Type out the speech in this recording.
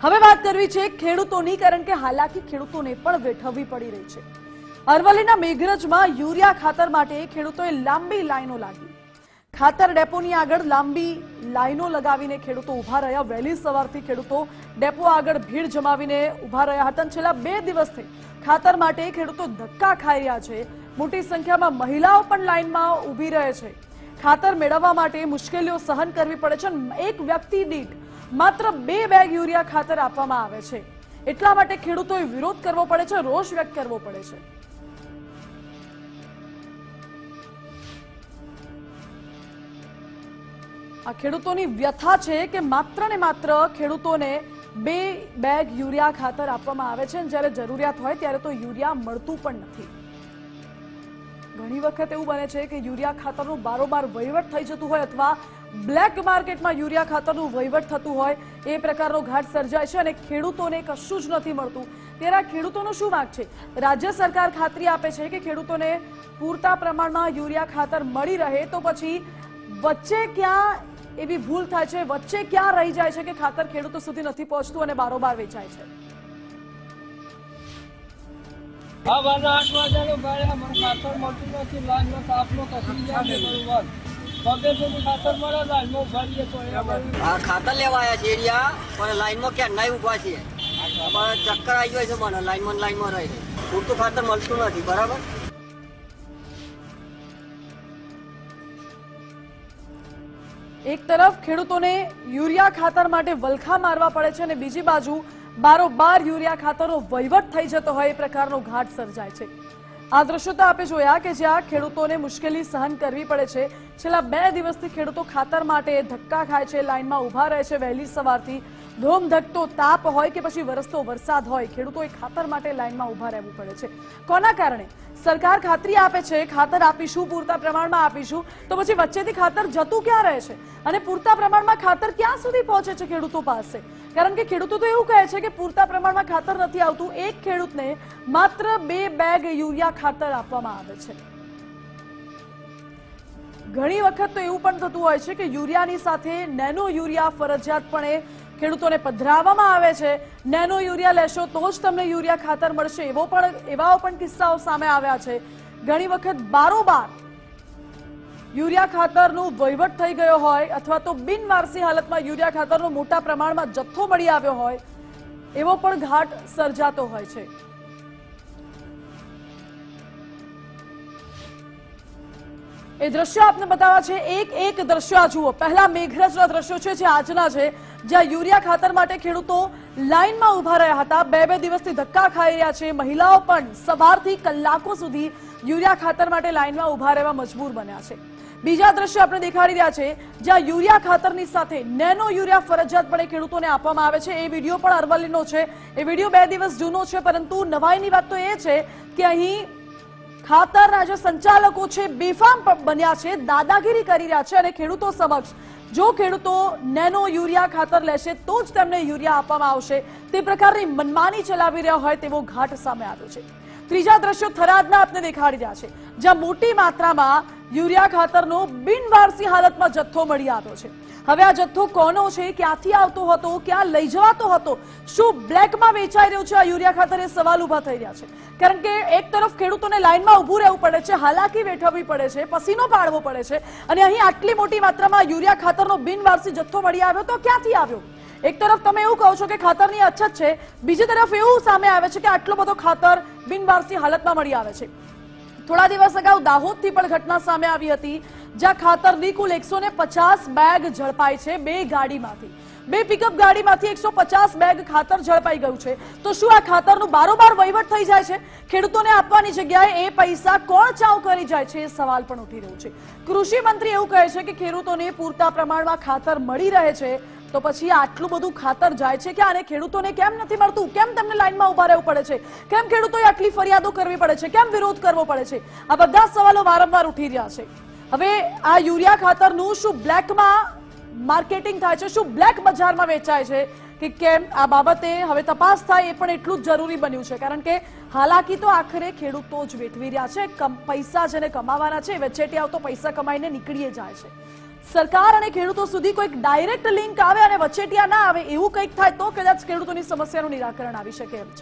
હવે વાત કરવી છે ખેડૂતોની, કારણ કે હાલાકી ખેડૂતોને પણ વેઠવવી પડી રહી છે. અરવલ્લીના મેઘરજમાં યુરિયા ખાતર માટે ખેડૂતોએ લાંબી લાઈનો લાગી. ખાતર ડેપોની આગળ લાંબી લાઈનો લગાવીને ખેડૂતો ઊભા રહ્યા. વહેલી સવારથી ખેડૂતો ડેપો આગળ ભીડ જમાવીને ઊભા રહ્યા હતા છેલ્લા બે દિવસથી ખાતર માટે ખેડૂતો ધક્કા ખાઈ રહ્યા છે. મોટી સંખ્યામાં મહિલાઓ પણ લાઈનમાં ઊભી રહે છે. ખાતર મેળવવા માટે મુશ્કેલીઓ સહન કરવી પડે છે એક વ્યક્તિ દીઠ માત્ર બે બેગ યુરિયા ખાતર આપવામાં આવે છે. એટલા માટે ખેડૂતોએ વિરોધ કરવો પડે છે, રોષ વ્યક્ત કરવો પડે છે. આ ખેડૂતોની વ્યથા છે કે માત્ર ને માત્ર ખેડૂતોને બે બેગ યુરિયા ખાતર આપવામાં આવે છે જ્યારે જરૂરિયાત હોય ત્યારે તો યુરિયા મળતું પણ નથી. ઘણી વખત એવું બને છે કે યુરિયા ખાતરનું બારોબાર વહીવટ થઈ જતું હોય અથવા બ્લેક માર્કેટમાં યુરિયા ખાતરનું વહીવટ થતું હોય, એ પ્રકારનો ઘાટ સર્જાય છે અને ખેડૂતોને કશું જ નથી મળતું. ત્યારે આ ખેડૂતોનો શું વાંક છે? રાજ્ય સરકાર ખાતરી આપે છે કે ખેડૂતોને પૂરતા પ્રમાણમાં યુરિયા ખાતર મળી રહે તો પછી વચ્ચે ક્યાં એવી ભૂલ થાય છે? વચ્ચે ક્યાં રહી જાય છે કે ખાતર ખેડૂતો સુધી નથી પહોંચતું અને બારોબાર વેચાય છે? આઠ વાગ્યાનો મને ખાતર મળતું નથી લાઈનમાં તાપનો તકલી જાય બરોબર પગે ખાતર મળે લાઈનમાં ભરીએ તો એ ખાતર લેવા આવ્યા છે એરિયા પણ લાઈનમાં ક્યાં નહીં ઊભા છીએ. અમારે ચક્કર આવી ગયો છે મને લાઈનમાં લાઈનમાં રહી રહી. પૂરતું ખાતર મળતું નથી બરાબર? એક તરફ ખેડૂતોને યુરિયા ખાતર માટે વલખા મારવા પડે છે અને બીજી બાજુ બારોબાર યુરિયા ખાતરનો વહીવટ થઈ જતો હોય એ પ્રકારનો ઘાટ સર્જાય છે. આ દ્રશ્યો તો આપે જોયા કે જ્યાં ખેડૂતોને મુશ્કેલી સહન કરવી પડે છે, છેલ્લા બે દિવસથી ખેડૂતો ખાતર માટે ધક્કા ખાય છે, લાઇનમાં ઊભા રહે છે વહેલી સવારથી. ધોમધકતો તાપ હોય કે પછી વરસતો વરસાદ હોય, ખેડૂતોએ ખાતર માટે લાઈનમાં ઊભા રહેવું પડે છે. કોના કારણે? સરકાર ખાતરી આપે છે, ખાતર આપીશું, પૂરતા પ્રમાણમાં આપીશું, તો પછી વચ્ચેથી ખાતર જતું ક્યાં રહે છે? અને પૂરતા પ્રમાણમાં ખાતર ક્યાં સુધી પહોંચે છે ખેડૂતો પાસે? કારણ કે ખેડૂતો તો એવું કહે છે કે પૂરતા પ્રમાણમાં ખાતર નથી આવતું. એક ખેડૂતને માત્ર બે બેગ યુરિયા ખાતર આપવામાં આવે છે. ઘણી વખત તો એવું પણ થતું હોય છે કે યુરિયાની સાથે નેનો યુરિયા ફરજિયાતપણે ખેડૂતોને પધરાવવામાં આવે છે. નેનો યુરિયા લેશો તો જ તમને યુરિયા ખાતર મળશે. એવો પણ એવા પણ કિસ્સાઓ સામે આવ્યા છે. ઘણી વખત બારોબાર યુરિયા ખાતરનું વહીવટ થઈ ગયો હોય અથવા તો બિનવારસી હાલતમાં યુરિયા ખાતરનો મોટા પ્રમાણમાં જથ્થો મળી આવ્યો હોય, એવો પણ ઘાટ સર્જાતો હોય છે. એ દ્રશ્યો આપને બતાવવા છે. એક એક દ્રશ્યો આ જુઓ. પહેલા મેઘરજના દ્રશ્યો છે જે આજના છે. જ્યાં યુરિયા ખાતર માટે ખેડૂતો લાઇનમાં ઊભા રહ્યા હતા. બે બે દિવસથી ધક્કા ખાઈ રહ્યા છે. મહિલાઓ પણ સવારથી કલાકો સુધી યુરિયા ખાતર માટે લાઇનમાં ઊભા રહેવા મજબૂર બન્યા છે. બીજા દ્રશ્ય આપણે દેખાડી રહ્યા છે, જ્યાં યુરિયા ખાતરની સાથે નેનો યુરિયા ફરજિયાતપણે ખેડૂતોને આપવામાં આવે છે. એ વીડિયો પણ અરવલ્લીનો છે. એ વીડિયો બે દિવસ જૂનો છે, પરંતુ નવાઈની વાત તો એ છે કે અહીં ખાતરના જે સંચાલકો છે, બેફામ બન્યા છે, દાદાગીરી કરી રહ્યા છે અને ખેડૂતો સમક્ષ જો ખેડૂતો નેનો યુરિયા ખાતર લેશે, તો જ તેમને યુરિયા આપવામાં આવશે. તે પ્રકારની મનમાની ચલાવી રહ્યા હોય તેવો ઘાટ સામે આવ્યો છે. ત્રીજા દ્રશ્યો થરાદના આપને દેખાડી રહ્યા છે, જ્યાં મોટી માત્રામાં યુરિયા ખાતરનો બિનવારસી હાલતમાં જથ્થો મળી આવ્યો છે. હવે આ જથ્થો કોનો છે, ક્યાંથી આવતો હતો, ક્યાં લઈ જવાતો હતો, શું બ્લેકમાં વેચાઈ રહ્યો છે, આ યુરિયા ખાતર એ સવાલ ઊભા થઈ રહ્યા છે. કારણ કે એક તરફ ખેડૂતોને લાઈનમાં ઊભું રહેવું પડે છે, હાલાકી વેઠવવી પડે છે, પસીનો પાડવો પડે છે, અને અહીં આટલી મોટી માત્રામાં યુરિયા ખાતરનો બિનવારસી જથ્થો મળી આવ્યો તો ક્યાંથી આવ્યો? એક તરફ તમે એવું કહો છો કે ખાતરની અછત છે, બીજી તરફ એવું સામે આવે છે કે આટલો બધો ખાતર બિનવારસી હાલતમાં મળી આવે છે. થોડા દિવસ અગાઉ દાહોદથી પણ ઘટના સામે આવી હતી, જ્યાં ખાતરની કુલ એકસો પચાસ બેગ ઝડપાય છે બે ગાડીમાંથી. બે પિકઅપ ગાડીમાંથી એકસો પચાસ બેગ ખાતર ઝડપાઈ ગયું છે. તો શું આ ખાતરનું બારોબાર વહીવટ થઈ જાય છે? ખેડૂતોને આપવાની જગ્યાએ એ પૈસા કોણ ચાવ કરી જાય છે એ સવાલ પણ ઉઠી રહ્યો છે. કૃષિ મંત્રી એવું કહે છે કે ખેડૂતોને પૂરતા પ્રમાણમાં ખાતર મળી રહે છે તો પછી આટલું બધું ખાતર જાય છે કે આને ખેડૂતોને કેમ નથી મળતું? કેમ તેમને લાઈનમાં ઊભા રહેવું પડે છે? કેમ ખેડૂતોએ આટલી ફરિયાદો કરવી પડે છે? કેમ વિરોધ કરવો પડે છે? આ બધા સવાલો વારંવાર ઉઠી રહ્યા છે. હવે આ યુરિયા ખાતરનું શું બ્લેકમાં માર્કેટિંગ થાય છે? શું બ્લેક બજારમાં વેચાય છે? કે કેમ? આ બાબતે હવે તપાસ થાય, એ પણ એટલું જ જરૂરી બન્યું છે. કારણ કે હાલાકી તો આખરે ખેડૂતો જ વેઠવી રહ્યા છે. પૈસા જેને કમાવાના છે વચ્ચેથી આવતો પૈસા કમાઈને નીકળીએ જાય છે. સરકાર અને ખેડૂતો સુધી કોઈક ડાયરેક્ટ લિંક આવે અને વચેટિયા ના આવે, એવું કંઈક થાય તો કદાચ ખેડૂતોની સમસ્યાનું નિરાકરણ આવી શકે એમ છે.